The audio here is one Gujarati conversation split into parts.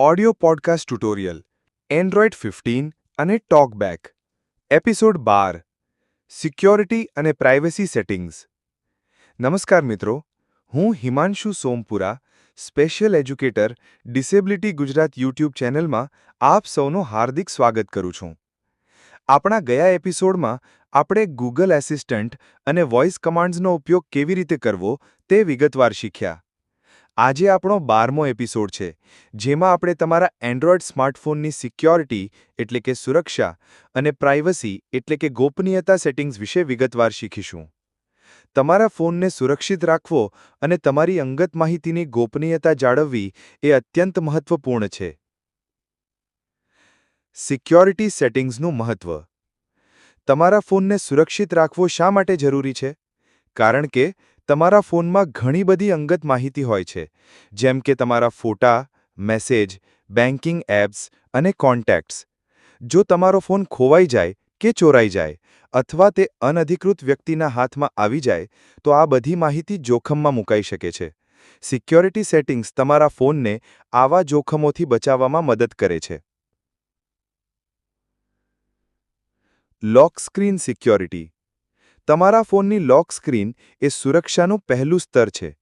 Audio podcast tutorial Android fifteen અને ટોકબેક એપિસોડ બાર સિક્યોરિટી અને પ્રાઇવસી સેટિંગ્સ નમસ્કાર મિત્રો, હું Himanshu Sompura special educator disability Gujarat YouTube ચેનલમાં આપ સૌનું હાર્દિક સ્વાગત કરું છું. આપણા ગયા એપિસોડમાં આપણે ગૂગલ એસિસ્ટન્ટ અને વોઇસ કમાન્ડ્સનો ઉપયોગ કેવી રીતે કરવો તે વિગતવાર શીખ્યા. આજે આપણો બારમો એપિસોડ છે, જેમાં આપણે તમારા એન્ડ્રોઇડ સ્માર્ટફોનની સિક્યોરિટી એટલે કે સુરક્ષા અને પ્રાઇવસી એટલે કે ગોપનીયતા સેટિંગ્સ વિશે વિગતવાર શીખીશું. તમારા ફોનને સુરક્ષિત રાખવો અને તમારી અંગત માહિતીની ગોપનીયતા જાળવવી એ અત્યંત મહત્વપૂર્ણ છે. સિક્યોરિટી સેટિંગ્સનું મહત્વ. તમારા ફોનને સુરક્ષિત રાખવો શા માટે જરૂરી છે? કારણ કે તમારા ફોનમાં ઘણી બધી અંગત માહિતી હોય છે, જેમ કે તમારા ફોટા, મેસેજ બેન્કિંગ એપ્સ અને કોન્ટેક્ટ્સ. જો તમારો ફોન ખોવાઈ જાય કે ચોરાઈ જાય અથવા તે અનધિકૃત વ્યક્તિના હાથમાં આવી જાય, તો આ બધી માહિતી જોખમમાં મુકાઈ શકે છે. સિક્યોરિટી સેટિંગ્સ તમારા ફોનને આવા જોખમોથી બચાવવામાં મદદ કરે છે. લોક સ્ક્રીન સિક્યોરિટી તમારા ફોનની લોક સ્ક્રીન એ સુરક્ષાનું પહેલું સ્તર છે.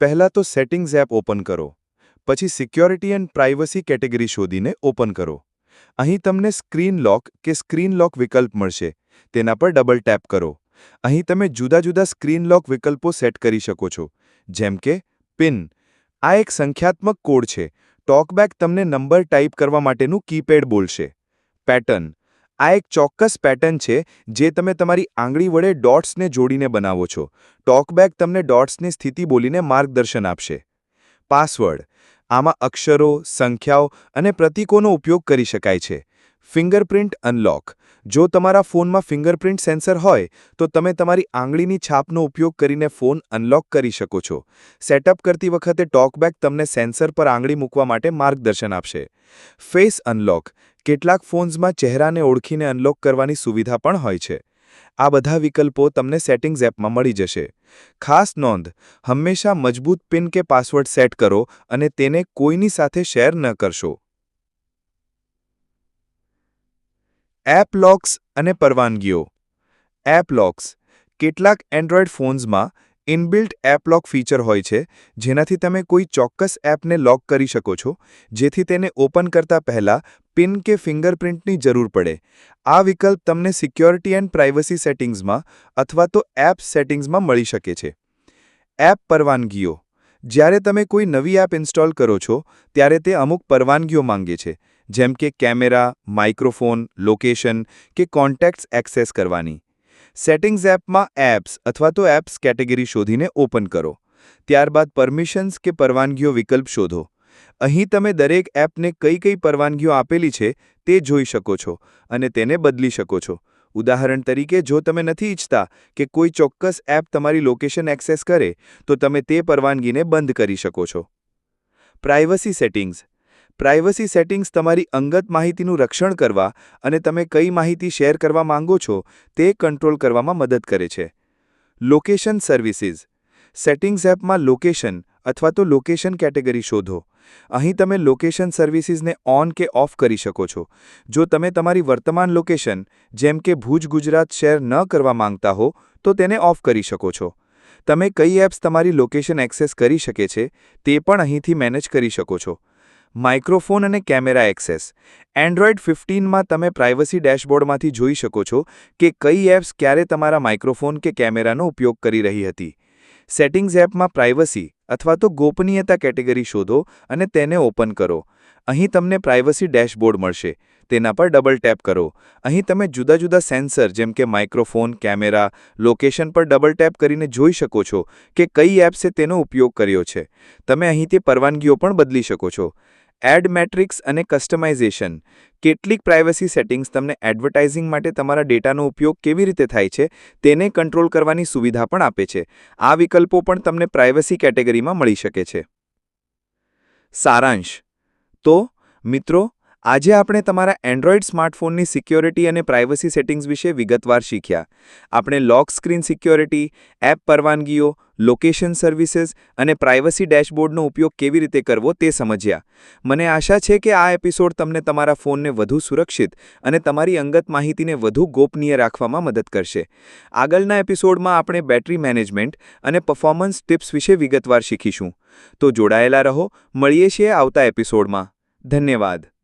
પહેલાં તો સેટિંગ્સ એપ ઓપન કરો. પછી સિક્યોરિટી એન્ડ પ્રાઇવસી કેટેગરી શોધીને ઓપન કરો. અહીં તમને સ્ક્રીન લોક કે સ્ક્રીન લોક વિકલ્પ મળશે. તેના પર ડબલ ટેપ કરો. અહીં તમે જુદા જુદા સ્ક્રીન લોક વિકલ્પો સેટ કરી શકો છો. જેમ કે, પિન. આ એક સંખ્યાત્મક કોડ છે. ટોકબેક તમને નંબર ટાઈપ કરવા માટેનું કીપેડ બોલશે. પેટર્ન. આ એક ચોક્કસ પેટર્ન છે જે તમે તમારી આંગળી વડે ડોટ્સને જોડીને બનાવો છો. ટોકબેક તમને ડોટ્સની સ્થિતિ બોલીને માર્ગદર્શન આપશે. પાસવર્ડ આમાં અક્ષરો, સંખ્યાઓ અને પ્રતીકોનો ઉપયોગ કરી શકાય છે. ફિંગરપ્રિન્ટ અનલોક જો તમારા ફોનમાં ફિંગરપ્રિન્ટ સેન્સર હોય, તો તમે તમારી આંગળીની છાપનો ઉપયોગ કરીને ફોન અનલોક કરી શકો છો. સેટઅપ કરતી વખતે ટોકબેક તમને સેન્સર પર આંગળી મૂકવા માટે માર્ગદર્શન આપશે. ફેસ અનલોક કેટલાક ફોન્સમાં ચહેરાને ઓળખીને અનલોક કરવાની સુવિધા પણ હોય છે. આ બધા વિકલ્પો તમને સેટિંગ્સ એપમાં મળી જશે. ખાસ નોંધ, હંમેશા મજબૂત પિન કે પાસવર્ડ સેટ કરો અને તેને કોઈની સાથે શેર ન કરશો. એપ લોક્સ અને પરવાનગીઓ. એપ લોક્સ, કેટલાક એન્ડ્રોઇડ ફોન્સમાં ઇનબિલ્ટ એપ લોક ફીચર હોય છે, જેનાથી તમે કોઈ ચોક્કસ એપને લોક કરી શકો છો, જેથી તેને ઓપન કરતા પહેલા પિન કે ફિંગરપ્રિન્ટની જરૂર પડે. આ વિકલ્પ તમને સિક્યોરિટી એન્ડ પ્રાઇવસી સેટિંગ્સમાં અથવા તો એપ સેટિંગ્સમાં મળી શકે છે. એપ પરવાનગીઓ. જ્યારે તમે કોઈ નવી એપ ઇન્સ્ટોલ કરો છો, ત્યારે તે અમુક પરવાનગીઓ માંગે છે, જેમ કે કેમેરા, માઇક્રોફોન, લોકેશન કે કોન્ટેક્ટ્સ એક્સેસ કરવાની. સેટિંગ્સ એપમાં એપ્સ અથવા તો એપ્સ કેટેગરી શોધીને ઓપન કરો. ત્યારબાદ પરમિશન્સ કે પરવાનગીઓ વિકલ્પ શોધો. અહીં તમે દરેક એપને કઈ કઈ પરવાનગીઓ આપેલી છે તે જોઈ શકો છો અને તેને બદલી શકો છો. ઉદાહરણ તરીકે, જો તમે નથી ઈચ્છતા કે કોઈ ચોક્કસ એપ તમારી લોકેશન એક્સેસ કરે, તો તમે તે પરવાનગીને બંધ કરી શકો છો. Privacy settings. પ્રાઇવસી સેટિંગ્સ તમારી અંગત માહિતીનું રક્ષણ કરવા અને તમે કઈ માહિતી શેર કરવા માંગો છો તે કંટ્રોલ કરવામાં મદદ કરે છે. લોકેશન સર્વિસીસ સેટિંગ્સ એપમાં લોકેશન અથવા તો લોકેશન કેટેગરી શોધો. અહીં તમે લોકેશન સર્વિસીસને ઓન કે ઓફ કરી શકો છો. જો તમે તમારી વર્તમાન લોકેશન જેમ કે ભુજ, ગુજરાત શેર ન કરવા માંગતા હો, તો તેને ઓફ કરી શકો છો. તમે કઈ એપ્સ તમારી લોકેશન એક્સેસ કરી શકે છે, તે પણ અહીંથી મેનેજ કરી શકો છો. માઇક્રોફોન અને કેમેરા એક્સેસ. એન્ડ્રોઇડ ફિફ્ટીનમાં તમે પ્રાઇવસી ડેશબોર્ડમાંથી જોઈ શકો છો કે કઈ એપ્સ ક્યારે તમારા માઇક્રોફોન કે કેમેરાનો ઉપયોગ કરી રહી હતી. સેટિંગ્સ એપમાં પ્રાઇવસી અથવા તો ગોપનીયતા કેટેગરી શોધો અને તેને ઓપન કરો. અહીં તમને પ્રાઇવસી ડેશબોર્ડ મળશે. તેના પર ડબલ ટેપ કરો. અહીં તમે જુદા જુદા સેન્સર જેમ કે માઇક્રોફોન, કેમેરા, લોકેશન પર ડબલ ટેપ કરીને જોઈ શકો છો કે કઈ એપ્સે તેનો ઉપયોગ કર્યો છે. તમે અહીંથી પરવાનગીઓ પણ બદલી શકો છો. એડ મેટ્રિક્સ અને કસ્ટમાઇઝેશન. કેટલીક પ્રાઇવસી સેટિંગ્સ તમને એડવર્ટાઇઝિંગ માટે તમારા ડેટાનો ઉપયોગ કેવી રીતે થાય છે તેને કંટ્રોલ કરવાની સુવિધા પણ આપે છે. આ વિકલ્પો પણ તમને પ્રાઇવસી કેટેગરીમાં મળી શકે છે. સારાંશ. તો, મિત્રો આજે આપણે તમારા એન્ડ્રોઇડ સ્માર્ટફોનની સિક્યોરિટી અને પ્રાઇવસી સેટિંગ્સ વિશે વિગતવાર શીખ્યા. આપણે લોક સ્ક્રીન સિક્યોરિટી એપ પરવાનગીઓ લોકેશન સર્વિસીસ અને પ્રાઇવસી ડેશબોર્ડનો ઉપયોગ કેવી રીતે કરવો તે સમજ્યા. મને આશા છે કે આ એપિસોડ તમને તમારા ફોનને વધુ સુરક્ષિત અને તમારી અંગત માહિતીને વધુ ગોપનીય રાખવામાં મદદ કરશે. આગળના એપિસોડમાં આપણે બેટરી મેનેજમેન્ટ અને પરફોર્મન્સ ટિપ્સ વિશે વિગતવાર શીખીશું. તો જોડાયેલા રહો, મળીએ છીએ આવતા એપિસોડમાં ધન્યવાદ.